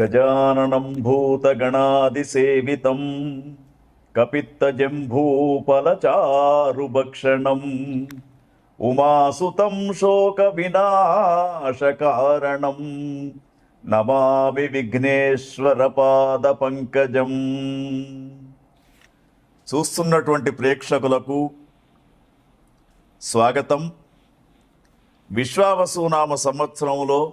గజాననం భూతగణాదిసేవితం కపిత్తజంభూపలచారుభక్షణం ఉమాసుతం శోక వినాశకారణం నమామి విఘ్నేశ్వర పాద పంకజం చూస్తున్నటువంటి ప్రేక్షకులకు స్వాగతం. విశ్వావసునామ సంవత్సరంలో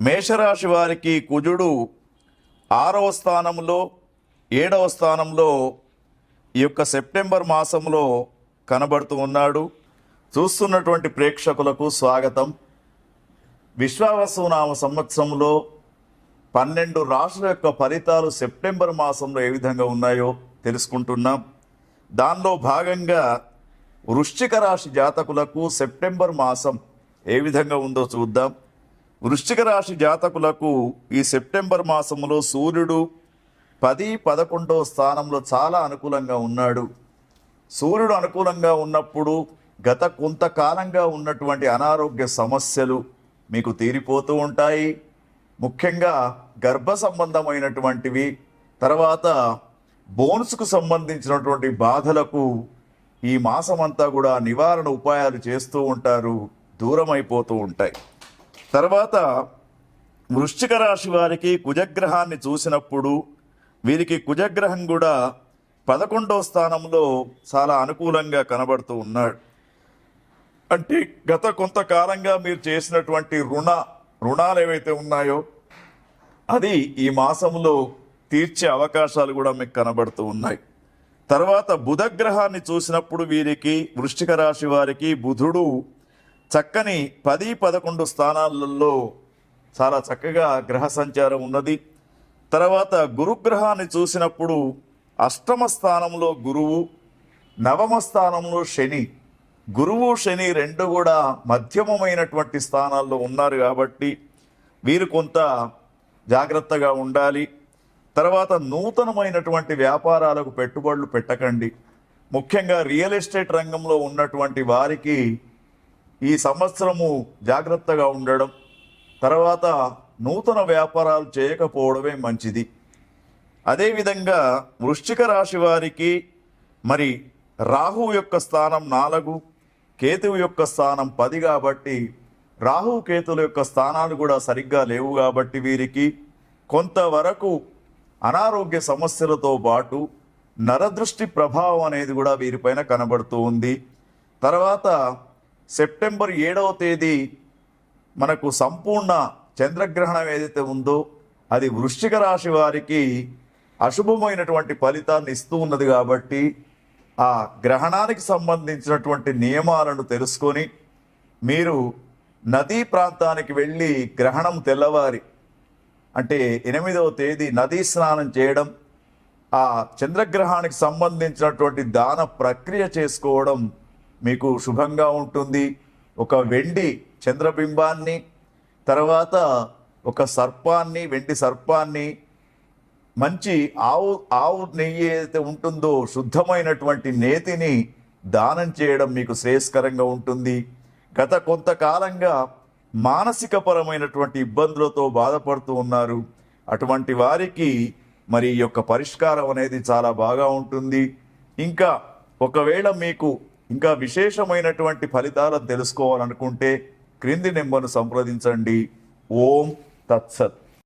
మేషరాశి వారికి కుజుడు ఆరవ స్థానంలో ఏడవ స్థానంలో ఈ యొక్క సెప్టెంబర్ మాసంలో కనబడుతూ ఉన్నాడు. చూస్తున్నటువంటి ప్రేక్షకులకు స్వాగతం. విశ్వావసునామ సంవత్సరంలో పన్నెండు రాష్ట్రాల యొక్క ఫలితాలు సెప్టెంబర్ మాసంలో ఏ విధంగా ఉన్నాయో తెలుసుకుంటున్నాం. దానిలో భాగంగా వృశ్చిక రాశి జాతకులకు సెప్టెంబర్ మాసం ఏ విధంగా ఉందో చూద్దాం. వృశ్చిక రాశి జాతకులకు ఈ సెప్టెంబర్ మాసంలో సూర్యుడు పది పదకొండవ స్థానంలో చాలా అనుకూలంగా ఉన్నాడు. సూర్యుడు అనుకూలంగా ఉన్నప్పుడు గత కొంతకాలంగా ఉన్నటువంటి అనారోగ్య సమస్యలు మీకు తీరిపోతూ ఉంటాయి. ముఖ్యంగా గర్భ సంబంధమైనటువంటివి తర్వాత బోన్స్కు సంబంధించినటువంటి బాధలకు ఈ మాసమంతా కూడా నివారణ ఉపాయాలు చేస్తూ ఉంటారు దూరం అయిపోతూ ఉంటాయి. తర్వాత వృశ్చిక రాశి వారికి కుజగ్రహాన్ని చూసినప్పుడు వీరికి కుజగ్రహం కూడా పదకొండవ స్థానంలో చాలా అనుకూలంగా కనబడుతూ ఉన్నాడు. అంటే గత కొంతకాలంగా మీరు చేసినటువంటి రుణ రుణాలు ఏవైతే ఉన్నాయో అది ఈ మాసంలో తీర్చే అవకాశాలు కూడా మీకు కనబడుతూ ఉన్నాయి. తర్వాత బుధగ్రహాన్ని చూసినప్పుడు వీరికి వృశ్చిక రాశి వారికి బుధుడు చక్కని పది పదకొండు స్థానాలలో చాలా చక్కగా గ్రహ సంచారం ఉన్నది. తర్వాత గురుగ్రహాన్ని చూసినప్పుడు అష్టమ స్థానంలో గురువు నవమ స్థానంలో శని. గురువు శని రెండు కూడా మధ్యమమైనటువంటి స్థానాల్లో ఉన్నారు కాబట్టి వీరు కొంత జాగ్రత్తగా ఉండాలి. తర్వాత నూతనమైనటువంటి వ్యాపారాలకు పెట్టుబడులు పెట్టకండి. ముఖ్యంగా రియల్ ఎస్టేట్ రంగంలో ఉన్నటువంటి వారికి ఈ సంవత్సరము జాగ్రత్తగా ఉండడం తర్వాత నూతన వ్యాపారాలు చేయకపోవడమే మంచిది. అదేవిధంగా వృశ్చిక రాశి వారికి మరి రాహు యొక్క స్థానం నాలుగు కేతువు యొక్క స్థానం పది కాబట్టి రాహు కేతుల యొక్క స్థానాలు కూడా సరిగ్గా లేవు కాబట్టి వీరికి కొంతవరకు అనారోగ్య సమస్యలతో పాటు నరదృష్టి ప్రభావం అనేది కూడా వీరిపైన కనబడుతూ ఉంది. తర్వాత సెప్టెంబర్ ఏడవ తేదీ మనకు సంపూర్ణ చంద్రగ్రహణం ఏదైతే ఉందో అది వృశ్చిక రాశి వారికి అశుభమైనటువంటి ఫలితాన్ని ఇస్తూ ఉన్నది కాబట్టి ఆ గ్రహణానికి సంబంధించినటువంటి నియమాలను తెలుసుకొని మీరు నదీ ప్రాంతానికి వెళ్ళి గ్రహణం తెల్లవారి అంటే ఎనిమిదవ తేదీ నదీ స్నానం చేయడం ఆ చంద్రగ్రహానికి సంబంధించినటువంటి దాన ప్రక్రియ చేసుకోవడం మీకు శుభంగా ఉంటుంది. ఒక వెండి చంద్రబింబాన్ని తర్వాత ఒక సర్పాన్ని వెండి సర్పాన్ని మంచి ఆవు ఆవు నెయ్యి ఏదైతే ఉంటుందో శుద్ధమైనటువంటి నేతిని దానం చేయడం మీకు శ్రేయస్కరంగా ఉంటుంది. గత కొంతకాలంగా మానసిక పరమైనటువంటి ఇబ్బందులతో బాధపడుతూ ఉన్నారు. అటువంటి వారికి మరి ఈ యొక్క పరిష్కారం అనేది చాలా బాగా ఉంటుంది. ఇంకా ఒకవేళ మీకు ఇంకా విశేషమైనటువంటి ఫలితాలను తెలుసుకోవాలనుకుంటే క్రింది నెంబర్ను సంప్రదించండి. ఓం తత్సత్.